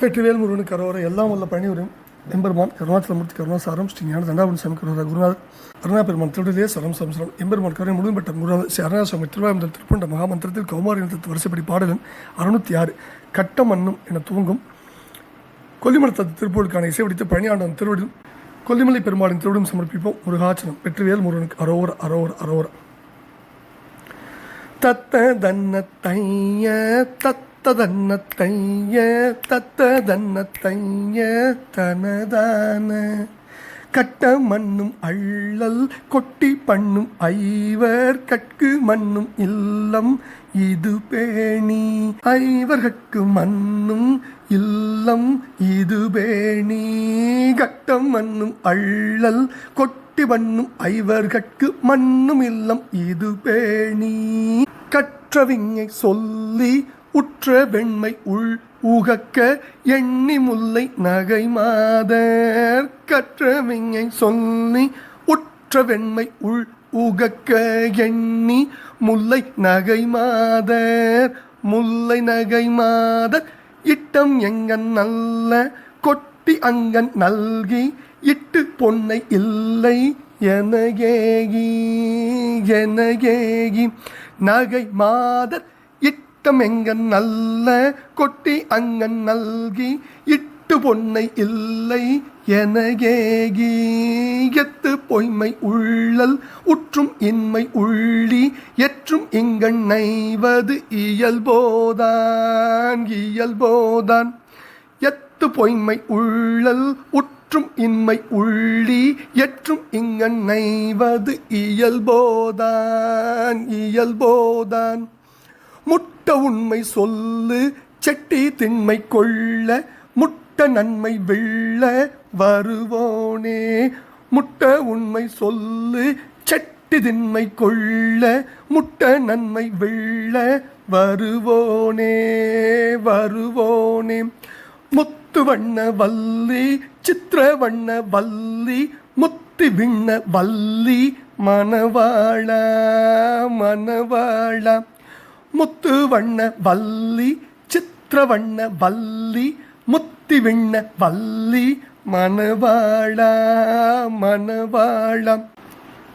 வெற்றிவேல் முருகனுக்கு கரோரை எல்லாம் உள்ள பணிபுரியும் எம்பெருமான் கருணாச்சலமூர்த்தி கருணாசாரம் ஸ்ரீ ஞான தண்டாபுரம் சாமி கருணா குருநாதர் அருணா பெருமான் திருடலே சரம் சம்சரம் எம்பெருமான் கருணை முழுமைப்பட்ட குருநாதர் ஸ்ரீ அருணாசாமி திருவாயந்தல் திருப்பண்ட மகாமந்திரத்தில் கௌமாரி இனத்து வரிசைப்படி பாடலன் அறுநூத்தி ஆறு கட்டம் மண்ணும் என துவங்கும். கொல்லிமலத்தத்து திருப்பூருக்கான இசைவடித்து பணியாண்டம் திருவடியும் கொல்லிமலை பெருமாளின் திருவிடம் சமர்ப்பிப்போம். முருகாச்சனம் வெற்றிவேல் முருகனுக்கு அரோர அரோர அரோர. தத்த தன்ன தைய தத்த தத்ததன்னத்தைய தத்ததன்னத்தைய தனதான. கட்ட மண்ணும் அள்ளல் கொட்டி பண்ணும் ஐவர் கட்கு மண்ணும் இல்லம் இது பேணி. ஐவர்கட்கு மண்ணும் இல்லம் இது பேணி. கட்டம் மண்ணும் அள்ளல் கொட்டி பண்ணும் ஐவர்கட்கு மண்ணும் இல்லம் இது பேணி. கற்றவிங்கை சொல்லி உற்ற வெண்மை உள் ஊகக்க எண்ணி முல்லை நகை மாதர் கற்றவிஞை சொல்லி உற்ற வெண்மை உள் ஊகக்க எண்ணி முல்லை நகை மாதர். முல்லை நகை மாதர் இட்டம் எங்கன் நல்ல கொட்டி அங்கன் நல்கி இட்டு பொன்னை இல்லை என ஏகி என ஏகி நகை மாதர் இட்டம் எங்கன் நல்ல கொட்டி அங்கன் நல்கி இட்டு பொன்னை இல்லை என ஏகி. எத்து பொய்மை உள்ளல் உற்றும் இன்மை உள்ளி எற்றும் இங்கண் நைவது இயல்போதான் இயல்போதான். எத்து பொய்மை உள்ளல் உற்றும் இன்மை உள்ளி எற்றும் இங்கண் நைவது இயல்போதான் இயல்போதான். முட்ட உண்மை சொல்லு செட்டி திண்மை கொள்ள முட்ட நன்மை வெள்ள வருவோனே. முட்ட உண்மை சொல்லு செட்டி திண்மை கொள்ள முட்ட நன்மை வெள்ள வருவோனே வருவோனே. முத்து வண்ண வள்ளி சித்திர வண்ண வள்ளி முத்து விண்ண வள்ளி மணவாழ மணவாழ முத்து வண்ண வள்ளி சித்திர வண்ண வள்ளி முத்தி விண்ண வள்ளி மணவாழ மணவாழ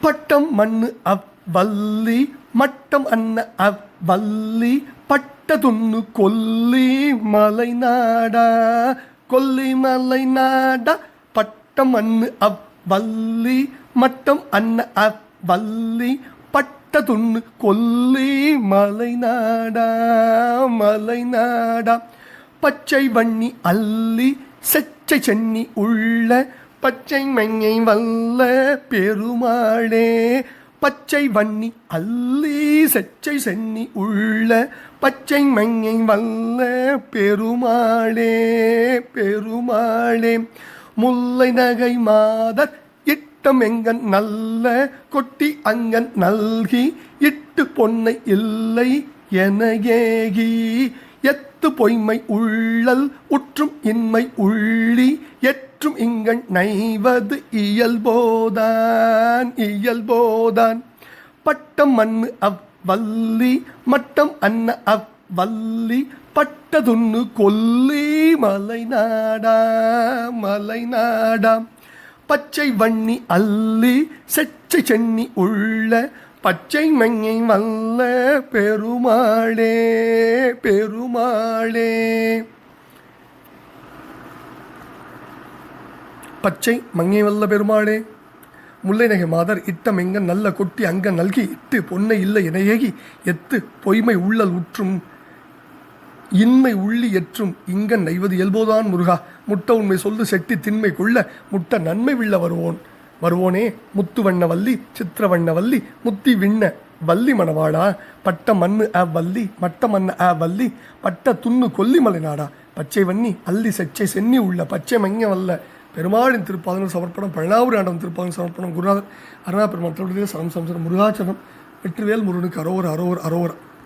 பட்டம் மண்ணு அவ்வல்லி மட்டம் அன்ன அவ்வல்லி பட்ட துண்ணு கொல்லி மலை நாடா கொல்லி மலை நாடா. பட்டம் மண்ணு அவ்வல்லி மட்டம் அன்ன அவ்வல்லி பட்ட துண்ணு கொல்லி மலை நாடா மலை நாடா பச்சை வண்ணி அள்ளி செச்சை சென்னி உள்ள பச்சை மஞ்சை வல்ல பெருமாளே. பச்சை வண்ணி அள்ளி செச்சை சென்னி உள்ள பச்சை மஞ்சை வல்ல பெருமாளே பெருமாளே. முல்லை நகை மாதர் இட்டம் எங்கன் நல்ல கொட்டி அங்கன் நல்கி இட்டு பொன்னை இல்லை என ஏகி எத்து பொய்மை உள்ளல் உற்றும் இன்மை உள்ளி எற்றும் இங்கண் நைவது இயல்போதான் இயல்போதான். பட்டம் மண்ணு அவ்வல்லி மட்டம் அன்ன அவ்வல்லி பட்டதுன்னு கொல்லி மலை நாடா மலை நாடா பச்சை வண்ணி அள்ளி செச்சை சென்னி உள்ள பச்சை மங்கை வல்ல பெருமாளே பெருமாளே. பச்சை மங்கை வல்ல பெருமாளே முல்லை நகை மாதர் இட்டம் எங்க நல்ல கொட்டி அங்க நல்கி இட்டு பொன்னை இல்லை இணையகி எத்து பொய்மை உள்ளல் உற்றும் இன்மை உள்ளி எற்றும் இங்கன் நைவது இயல்போதான் முருகா. முட்ட உண்மை சொல்லு செட்டி திண்மை கொள்ள முட்ட நன்மை விள்ள வருவோன். வருவோனே முத்து வண்ண வள்ளி சித்திர வண்ண வள்ளி முத்தி விண்ண வள்ளி மணவாடா பட்ட மண்ணு ஆ வள்ளி மட்ட மண்ண ஆ வள்ளி பட்ட துண்ணு கொல்லிமலை நாடா. பச்சை வன்னி அள்ளி செச்சை சென்னி உள்ள பச்சை மங்க வல்ல. பெருமாளின் திருப்பாதங்கள் சமர்ப்பணம் பழனாவூர் ஆண்டவன் திருப்பாதங்கள் சமர்ப்பணம் குருநாதர் அருணா பெருமாள் திருவிழா சரம் சம்சரம் முருகாச்சரம் வெற்றிவேல் முருகனுக்கு அரோவர் அரோவர் அரோவர்